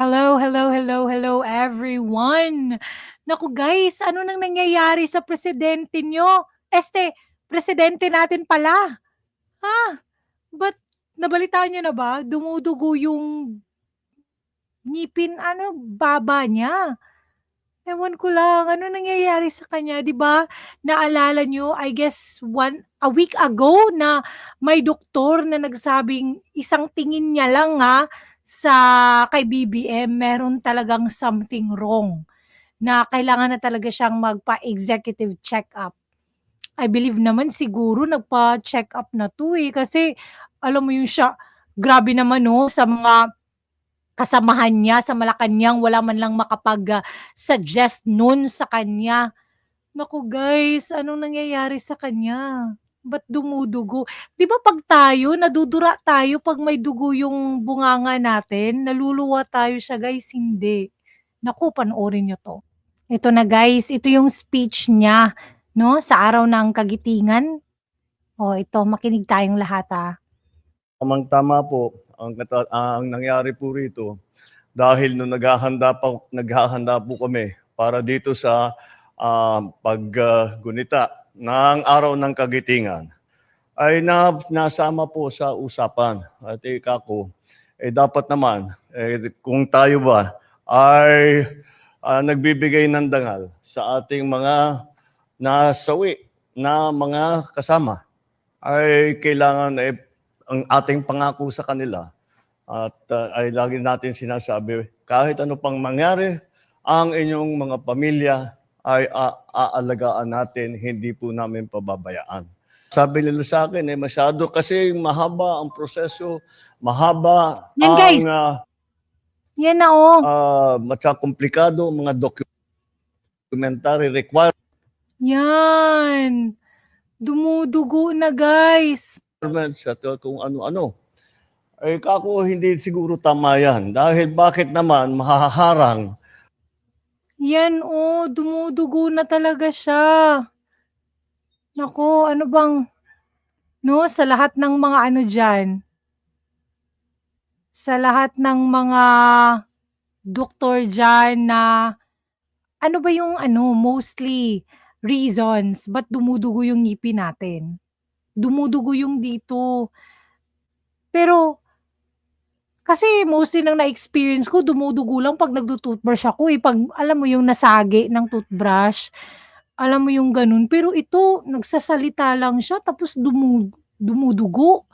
Hello, hello, hello, hello everyone! Naku guys, ano nang nangyayari sa presidente niyo? Este, presidente natin pala. Ha? Ba't nabalitaan niyo na ba? Dumudugo yung ngipin ano, baba niya. Ewan ko lang, ano nangyayari sa kanya, 'di ba? Naalala niyo, I guess one a week ago na may doktor na nagsabing isang tingin niya lang, ha, sa kay BBM meron talagang something wrong, na kailangan na talaga siyang magpa-executive check-up. I believe naman siguro nagpa-check-up na 'to, eh, kasi alam mo yung siya grabe naman 'no, sa mga kasamahan niya sa Malacanang wala man lang makapag, ah, suggest nun sa kanya. Naku guys, anong nangyayari sa kanya? Ba't dumudugo? 'Di ba 'pag tayo nadudura tayo 'pag may dugo yung bunganga natin, naluluwa tayo siya guys, hindi. Naku, panoorin niyo 'to. Ito na guys, ito yung speech niya 'no, sa araw ng kagitingan. Oh, ito makinig tayong lahat, ah. Tamang-tama po ang ang nangyari po rito dahil nung naghahanda pa naghahanda po kami para dito sa, ah, pag, ah, gunita ng araw ng kagitingan, ay na nasama po sa usapan. At ika ko, eh, dapat naman, eh, kung tayo ba ay, ah, nagbibigay ng dangal sa ating mga nasawi na mga kasama, ay kailangan, eh, ang ating pangako sa kanila. At, ah, ay lagi natin sinasabi, kahit ano pang mangyari, ang inyong mga pamilya ay a aalagaan natin, hindi po namin pababayaan. Sabi nila sa akin, eh, masyado kasi mahaba ang proseso, mahaba Yan, ang, guys. ah, Yan na, oh. ah, matsa komplikado mga documentary requirements Yan. Dumudugo na guys. at uh, kung ano-ano. Eh, kako hindi siguro tama yan. Dahil bakit naman mahaharang Yan, oh, dumudugo na talaga siya. Naku, ano bang 'no, sa lahat ng mga ano diyan sa lahat ng mga doktor diyan na ano ba yung ano, mostly reasons ba't dumudugo yung ngipin natin? Dumudugo yung dito. Pero kasi mostly ng na-experience ko dumudugo lang 'pag nagtu-toothbrush ako, eh, 'pag alam mo yung nasagi ng toothbrush, alam mo yung gano'n. Pero ito nagsasalita lang siya tapos dumu dumudugo.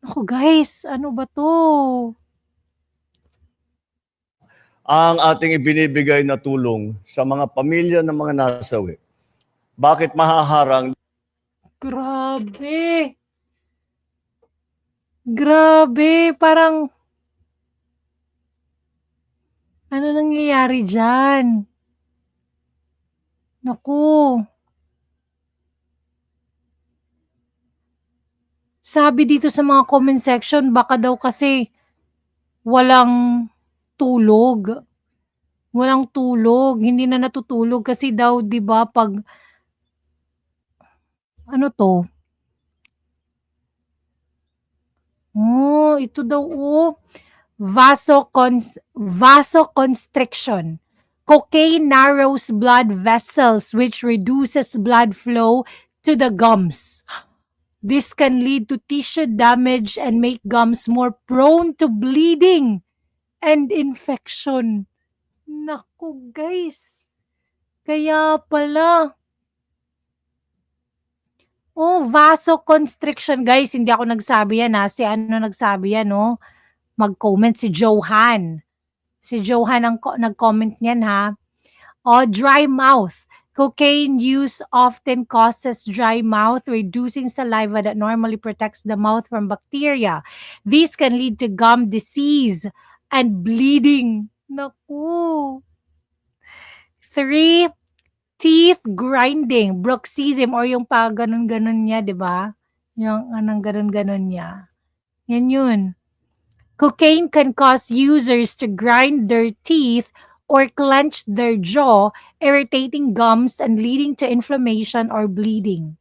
Naku guys, ano ba 'to? ang ating ibinibigay na tulong sa mga pamilya ng mga nasawi. Bakit mahaharang? Grabe. Grabe, parang ano nangyayari diyan? Naku. Sabi dito sa mga comment section baka daw kasi walang tulog. Walang tulog, hindi na natutulog kasi daw 'di ba 'pag ano 'to? Oh, ito daw, oh, vasocons vasoconstriction. Cocaine narrows blood vessels which reduces blood flow to the gums. This can lead to tissue damage and make gums more prone to bleeding and infection. Naku guys, kaya pala. Oh, vasoconstriction guys, hindi ako nagsabi yan, ah, si ano nagsabi yan 'no, mag-comment si Johan. Si Johan ang nag-comment niyan, ha. Oh, dry mouth. Cocaine use often causes dry mouth, reducing saliva that normally protects the mouth from bacteria. These can lead to gum disease and bleeding. Naku. 3, teeth grinding, bruxism or yung pa-ganon-ganon niya, 'di ba? Yung anong ganon-ganon niya. Yan yun. Cocaine can cause users to grind their teeth or clench their jaw, irritating gums and leading to inflammation or bleeding.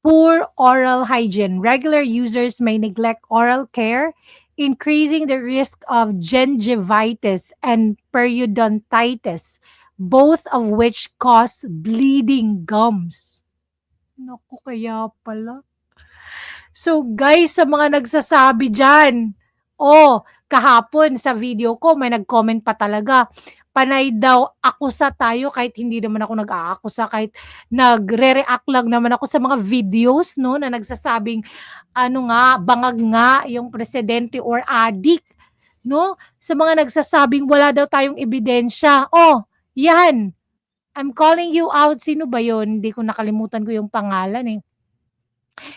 Poor oral hygiene. Regular users may neglect oral care, increasing the risk of gingivitis and periodontitis, both of which cause bleeding gums. Naku, kaya pala. So guys, sa mga nagsasabi dyan, oh, kahapon sa video ko may nag-comment pa talaga, panay daw akusa tayo kahit hindi naman ako nag-aakusa, kahit nagre-react lang naman ako sa mga videos no na nagsasabing ano nga, bangag nga yung presidente or addict, no? Sa mga nagsasabing wala daw tayong ebidensya. Oh, yan. I'm calling you out. Sino ba yon? Hindi ko nakalimutan ko yung pangalan eh.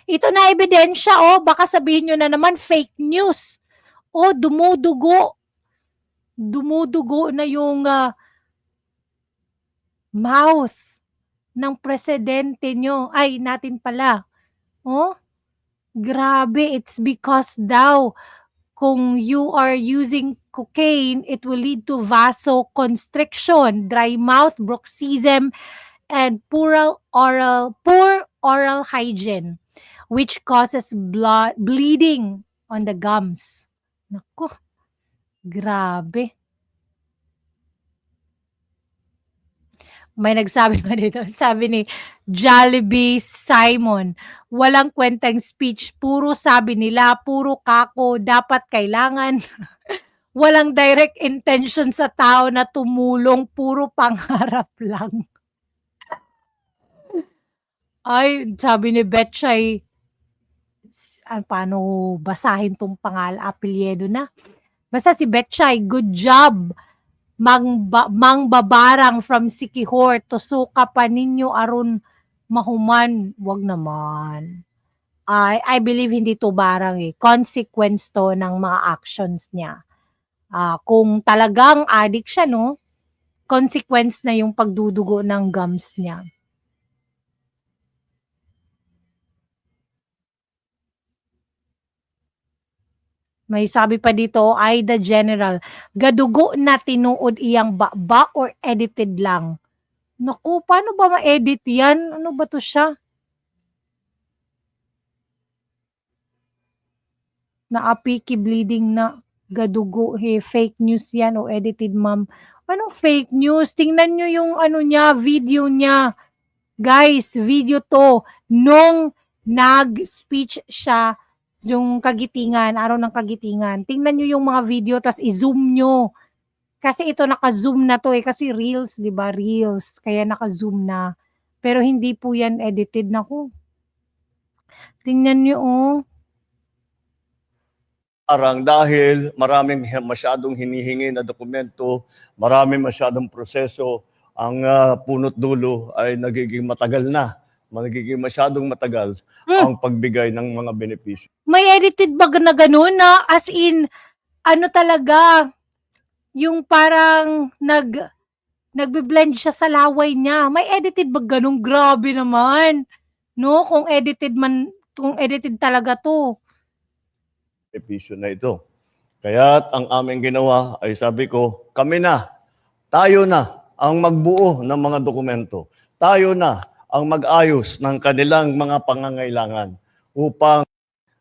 Ito na ebidensya, oh. Baka sabihin nyo na naman fake news. Oh, dumudugo. Dumudugo na yung ah, mouth ng presidente nyo. Ay, natin pala. Oh, grabe. It's because daw kung you are using cocaine, it will lead to vasoconstriction, dry mouth, bruxism, and poor oral poor oral hygiene, which causes blood bleeding on the gums. Naku, grabe. May nagsabi pa dito, sabi ni Jollibee Simon, walang kwentang speech, puro sabi nila, puro kako, dapat kailangan. walang direct intention sa tao na tumulong, puro pangarap lang. Ay, sabi ni Betchay, ah, paano basahin tong pangal, apelyedo na. Basta si Betchay, good job. Mang, ba, mang babarang from Sikihor, tusuka pa ninyo aron mahuman. Wag naman. I, I believe hindi to barang eh. Consequence to ng mga actions niya. Ah, kung talagang addict siya, no? Consequence na yung pagdudugo ng gums niya. May sabi pa dito, ay the general, gadugo na tinuod iyang baba or edited lang. Naku, paano ba ma-edit yan? Ano ba to siya? Naapiki bleeding na gadugo he fake news yan o edited ma'am. Anong fake news? Tingnan nyo yung ano niya, video niya. Guys, video to. Nung nag-speech siya yung kagitingan, araw ng kagitingan. Tingnan nyo yung mga video, tas i-zoom nyo. Kasi ito naka-zoom na to eh, kasi reels, di ba? Reels. Kaya naka-zoom na. Pero hindi po yan edited na ko. Tingnan nyo oh. Arang dahil maraming masyadong hinihingi na dokumento, maraming masyadong proseso, ang ah, punot dulo ay nagiging matagal na, nagiging masyadong matagal Hmm. ang pagbigay ng mga benepisyo. May edited ba na ganun na as in, ano talaga, yung parang nag, nagbe-blend siya sa laway niya. May edited ba ganun? Grabe naman. No, kung edited man, kung edited talaga to. benepisyo na ito. Kaya ang aming ginawa ay sabi ko, kami na, tayo na ang magbuo ng mga dokumento. Tayo na ang mag-ayos ng kanilang mga pangangailangan upang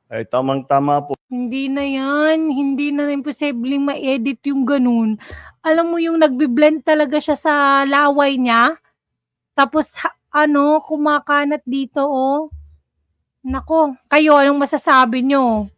ay tamang-tama po Hindi na yan. Hindi na imposibleng ma-edit yung ganun. Alam mo yung nagbe-blend talaga siya sa laway niya. Tapos, ano, kumakanat dito, oh. Nako, kayo, anong masasabi nyo?